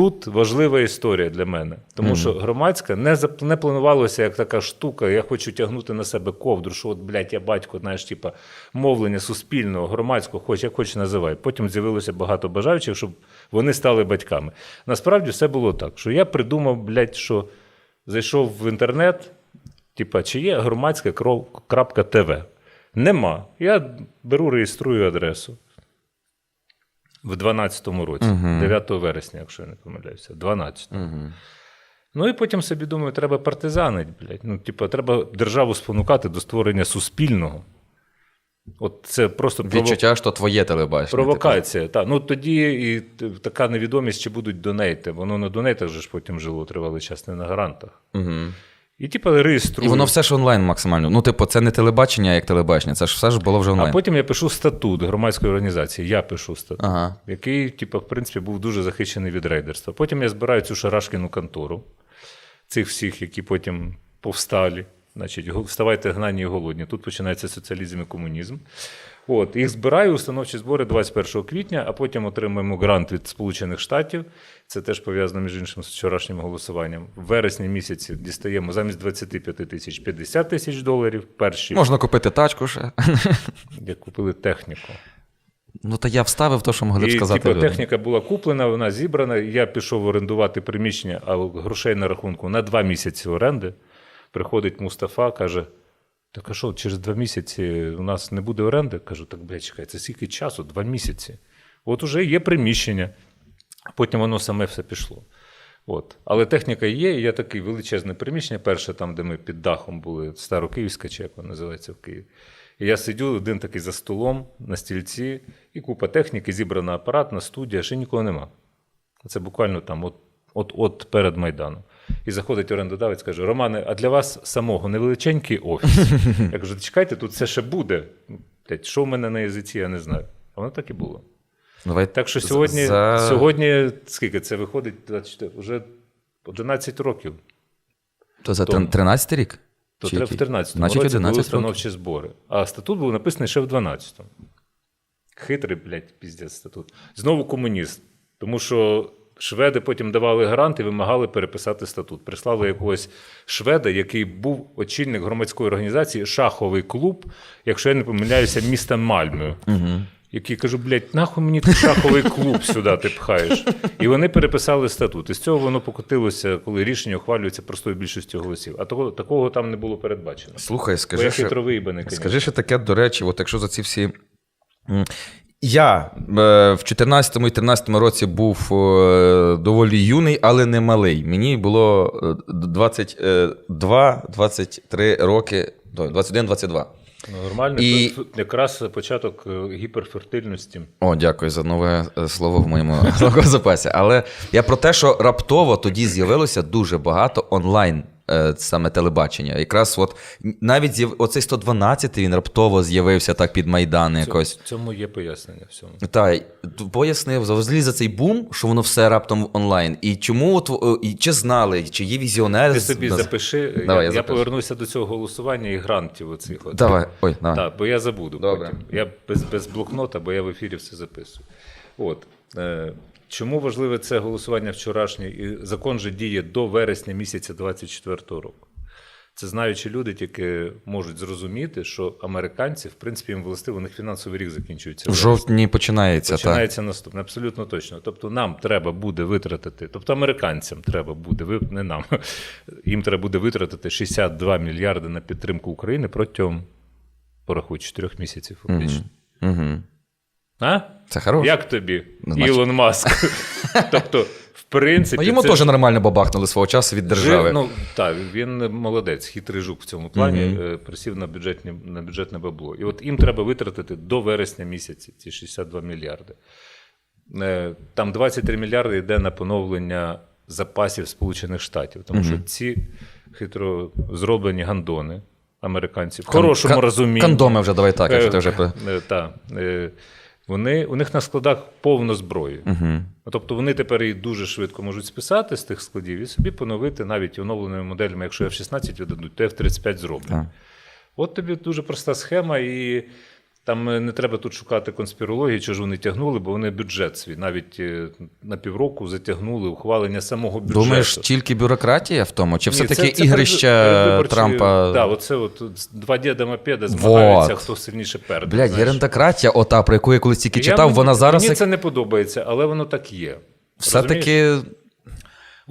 тут важлива історія для мене. Тому що громадська не, зап- не планувалося як така штука. Я хочу тягнути на себе ковдру, що от, блядь, я батько, знаєш, типа мовлення суспільного, громадського, хоч як хоч називай. Потім з'явилося багато бажаючих, щоб вони стали батьками. Насправді все було так, що я придумав, блядь, що зайшов в інтернет, типа, чи є громадська кров- крапка ТВ. Нема. Я беру, реєструю адресу. В 12-му році, 9 вересня, якщо я не помиляюся, 12-му. Ну і потім собі думаю, треба партизанить, блядь. Ну, типу, треба державу спонукати до створення суспільного. От це просто прово- Відчуття, що твоє телебачення. типу. провокація. Та. Ну тоді і така невідомість, чи будуть донейти. Воно на донейтах же ж потім жило тривалий час, не на гарантах. Угу. І типу реєструю. І воно все ж онлайн максимально. Ну, типу, це не телебачення як телебачення, це ж все ж було вже онлайн. А потім я пишу статут громадської організації. Я пишу статут, Ага. який, типу, в принципі, був дуже захищений від рейдерства. Потім я збираю цю шарашкіну контору, цих всіх, які потім повсталі. Значить, вставайте гнані і голодні. Тут починається соціалізм і комунізм. От, їх збираю, установчі збори 21 квітня, а потім отримуємо грант від Сполучених Штатів. Це теж пов'язано між іншим з вчорашнім голосуванням. В вересні місяці дістаємо замість 25 тисяч 50 тисяч доларів. Перші, Можна купити тачку ще. як купили техніку. Ну, та я вставив те, що могли б сказати. типу, техніка була куплена, вона зібрана. Я пішов орендувати приміщення, а грошей на рахунку на два місяці оренди. Приходить Мустафа, каже: так а що, через два місяці у нас не буде оренди? Кажу, так, блядь, чекай, це скільки часу? Два місяці. От уже є приміщення. Потім воно саме все пішло. От. Але техніка є, і я такий величезне приміщення, перше там, де ми під дахом були, Старокиївська, чи як вона називається в Києві. І я сидю один такий за столом на стільці, і купа техніки, зібрана апаратна студія, ще нікого нема. Це буквально там от, от, от перед Майданом. І заходить орендодавець, каже: Романе, а для вас самого невеличенький офіс. Я кажу, чекайте, тут це ще буде. Блядь, що в мене на язиці, я не знаю. А воно так і було. Давай Так що сьогодні, за- сьогодні скільки це виходить? 24, вже 11 років. То за тому. 13 рік? То Чи треба в 13 Значить, році були 11 років. установчі збори. А статут був написаний ще в 12-му. Хитрий, блядь, піздець статут. Знову комуніст. Тому що шведи потім давали грант і вимагали переписати статут. Прислали якогось шведа, який був очільник громадської організації Шаховий клуб, якщо я не помиляюся, міста Мальмö. Який кажу, блядь, нахуй мені ти шаховий клуб сюди ти пхаєш. І вони переписали статут. І з цього воно покотилося, коли рішення ухвалюється простою більшістю голосів. А того, такого там не було передбачено. Слухай, Бо скажи, я що... хитровий би не Скажи ще таке, до речі, от якщо за ці всі. Я е, в 14 і 13 році був е, доволі юний, але не малий. Мені було е, 22-23 роки, 21-22. Ну, Нормально, І- тут якраз початок е, гіперфертильності. О, дякую за нове е, слово в моєму запасі. Але я про те, що раптово тоді з'явилося дуже багато онлайн. Е, Саме телебачення. Якраз от навіть оцей 112 він раптово з'явився так під Майдан якось. В цьому є пояснення всьому. Та пояснив взагалі за цей бум, що воно все раптом онлайн. І чому от, і чи знали, чи є візіонери? Ти собі запиши. Давай, я, я я повернуся до цього голосування і грантів оцих. Давай, ой, давай. Так, бо я забуду Добре. потім. Я без, без блокнота, бо я в ефірі все записую. От. Чому важливе це голосування вчорашнє? І закон же діє до вересня місяця 24-го року. Це знаючи люди, тільки можуть зрозуміти, що американці, в принципі, їм властиво, у них фінансовий рік закінчується. В жовтні починається, так. Починається наступне, абсолютно точно. Тобто нам треба буде витратити, тобто американцям треба буде, не нам, їм треба буде витратити 62 мільярди на підтримку України протягом, порахуй, 4 місяців фактично. Угу. А? Це хороше. Як тобі, Ну, Ілон Маск? тобто, в принципі, Ну, йому це теж нормально бабахнули свого часу від держави. Жив, ну, так, він молодець, хитрий жук в цьому плані, е, присів на, бюджетні, на бюджетне бабло. І от їм треба витратити до вересня місяці ці 62 мільярди. Е, Там 23 мільярди йде на поновлення запасів Сполучених Штатів, тому що ці хитро зроблені гандони американців в хорошому кон- розумінні. Кондоми вже давай так, якщо ти вже. Е, та, вони, у них на складах повно зброї. Угу. Тобто вони тепер її дуже швидко можуть списати з тих складів і собі поновити навіть оновленими моделями, якщо F-16 видадуть, то F-35 зроблять. Так. От тобі дуже проста схема, і Там е, не треба тут шукати конспірології, чи ж вони тягнули, бо вони бюджет свій навіть е, на півроку затягнули ухвалення самого бюджету. Думаєш, тільки бюрократія в тому? Чи все-таки ігрища передвиборчі- Трампа? Да, оце от два діда мопеда змагаються, хто сильніше перде. Блядь, геронтократія, ота, про яку я колись тільки Я читав, мені- вона зараз Мені це не подобається, але воно так є. Все-таки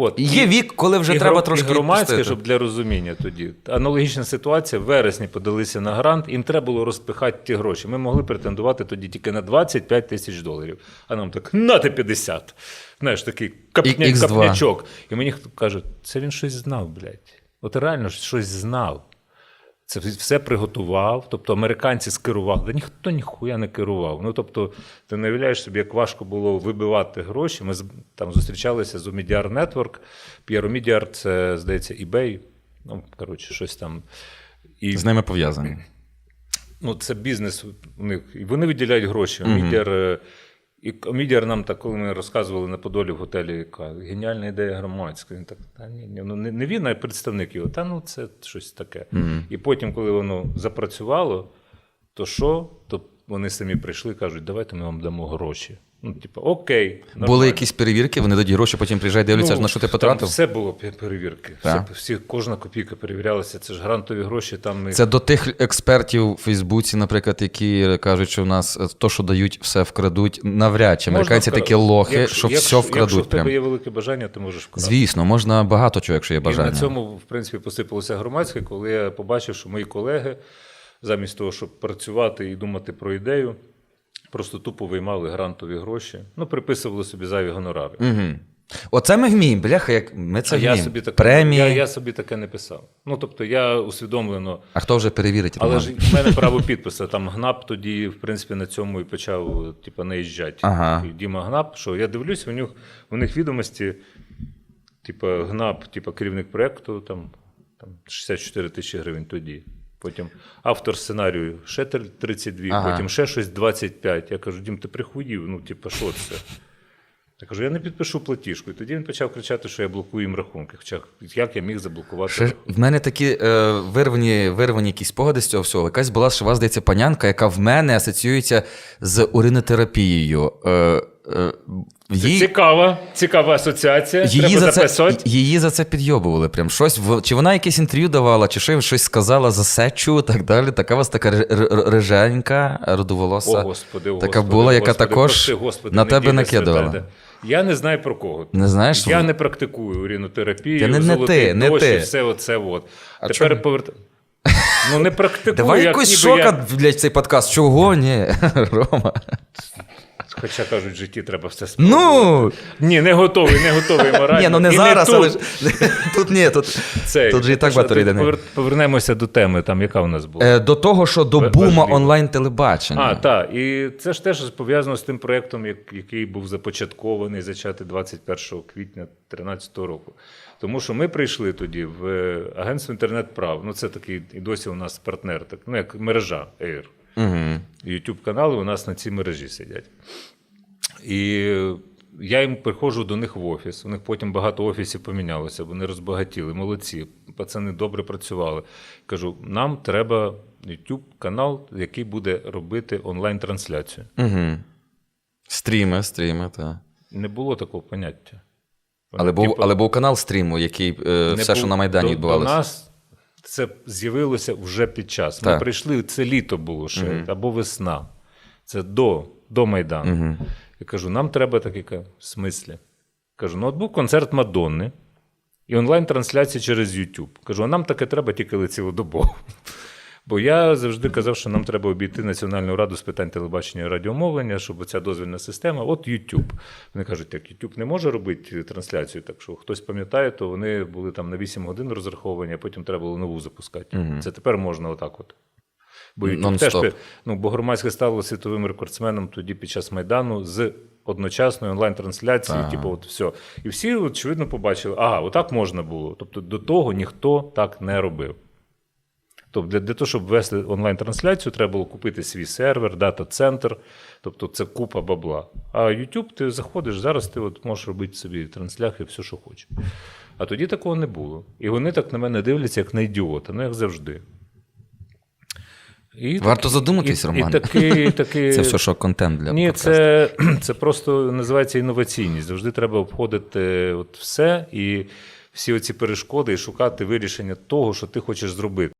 От, є і- вік, коли вже і треба трошки і громадське, відпустити. щоб для розуміння тоді. Аналогічна ситуація. В вересні подалися на грант, їм треба було розпихати ті гроші. Ми могли претендувати тоді тільки на 25 тисяч доларів. А нам так, нате 50. Знаєш, такий капня, І- X2. капнячок. І мені хто каже, це він щось знав, блядь. От реально щось знав. Це все приготував, тобто американці скерували. Да ніхто ніхуя не керував. Ну тобто, ти не уявляєш собі, як важко було вибивати гроші. Ми там зустрічалися з Omidyar Network. Omidyar – це, здається, eBay. Ну, коротше, щось там. І з ними пов'язані. ну, це бізнес у них. І вони виділяють гроші. Омідяр, е, і комідіар нам так, коли ми розказували на Подолі в готелі, яка геніальна ідея громадська. Він так, та ні, ні, ну не, не він, а представник його. Та ну це щось таке. І потім, коли воно запрацювало, то що? То вони самі прийшли кажуть, давайте ми вам дамо гроші. Ну, типу, окей. Були якісь перевірки, вони дають гроші, потім приїжджають, дивляться, Ну, на що ти там потратив. Все було перевірки. Все, всі, кожна копійка перевірялася. Це ж грантові гроші. Там не- Це до тих експертів у Фейсбуці, наприклад, які кажуть, що в нас е, то, що дають, все вкрадуть. Навряд чи американці такі лохи, якщо- що якщо, все Якщо в тебе є велике бажання, ти можеш вкрасти. Звісно, можна багато чого, якщо є І на цьому, в принципі, посипалося громадське, коли я побачив, що мої колеги, замість того, щоб працювати і думати про ідею, просто тупо виймали грантові гроші, ну, приписували собі зайві гонорари. Угу. Оце ми вміємо, бляха, як ми це А я собі, таке, Премії. я, я собі таке не писав. Ну, тобто, я усвідомлено. А хто вже перевірить? Але ж в мене право підпису. Там ГНАП тоді, в принципі, на цьому і почав типу, наїжджати. Ага. Діма ГНАП, що я дивлюсь, у них, у них відомості, типу, ГНАП, типу, керівник проєкту, там, там 64 тисячі гривень тоді. Потім автор сценарію ще 32, Ага. потім ще щось 25. Я кажу, Дім, ти прихуїв, ну, типу, що це? Я кажу, я не підпишу платіжку. І тоді він почав кричати, що я блокую їм рахунки. Хоча як я міг заблокувати Ще, рахунки? в мене такі е, вирвані, вирвані якісь спогади з цього всього. Якась була шива, здається, панянка, яка в мене асоціюється з уринотерапією. Е, е, Їй, цікава, цікава асоціація. її, Треба за це, її за це підйобували. Прям щось, чи вона якесь інтерв'ю давала, чи що, щось сказала за сечу і так далі. Така у вас така р- р- риженька, родоволоса. О, Господи, о, така Господи, була, яка Господи, також прости, Господи, на тебе накидувала. Я не знаю про кого. Не знаєш? Я не практикую урінотерапію, Та не- не ти, не дощ ти. все оце от. А Тепер чому? поверт... Ну не практикую, Давай як якось шока, я... блядь, цей подкаст. Чого? Ні, Рома. Хоча кажуть, в житті треба все спробувати. Ну, Ні, не готовий, не готовий морально. ні, ну не І зараз, тут. але ж тут ні, тут, Цей. тут же і так багато рідини. повер- Повернемося до теми, там, яка у нас була. Е, До того, що до Ва- бума онлайн-телебачення. А, так. І це ж теж пов'язано з тим проєктом, як- який був започаткований, зачатий 21 квітня 2013 року. Тому що ми прийшли тоді в е, агентство інтернет-прав. Ну, це такий і досі у нас партнер, так, ну, як мережа Air. Угу. youtube канали у нас на цій мережі сидять. І я їм приходжу до них в офіс. У них потім багато офісів помінялося, вони розбагатіли, молодці. Пацани добре працювали. Кажу: нам треба YouTube канал, який буде робити онлайн-трансляцію. Угу. Стріми, стріми, так. Не було такого поняття. Але був, Типу, але був канал стріму, який е, все, що на Майдані відбувалося. До нас це з'явилося вже під час. Ми Так. прийшли, це літо було ще, або весна. Це до, до Майдану. Я кажу, нам треба таке в смислі. Кажу, ну от був концерт Мадонни і онлайн-трансляція через YouTube. Кажу, а нам таке треба тільки цілодобово. Бо я завжди казав, що нам треба обійти Національну раду з питань телебачення і радіомовлення, щоб ця дозвільна система, от YouTube. Вони кажуть, так, YouTube не може робити трансляцію, так що хтось пам'ятає, то вони були там на 8 годин розраховані, а потім треба було нову запускати. Це тепер можна отак от. Бо YouTube теж, ну, бо громадське стало світовим рекордсменом тоді під час Майдану з одночасною онлайн-трансляцією, типу, от все. І всі, очевидно, побачили, ага, отак можна було. Тобто до того ніхто так не робив. Тобто для, для того, щоб ввести онлайн-трансляцію, треба було купити свій сервер, дата-центр. Тобто це купа бабла. А YouTube ти заходиш, зараз ти от можеш робити собі трансляхи, все, що хочеш. А тоді такого не було. І вони так на мене дивляться, як на ідіота, ну як завжди. І Варто задуматись, і, Роман. І таки, таки... Це все, що контент для Ні, подкасту. це, це просто називається інноваційність. Завжди треба обходити от все і всі оці перешкоди і шукати вирішення того, що ти хочеш зробити.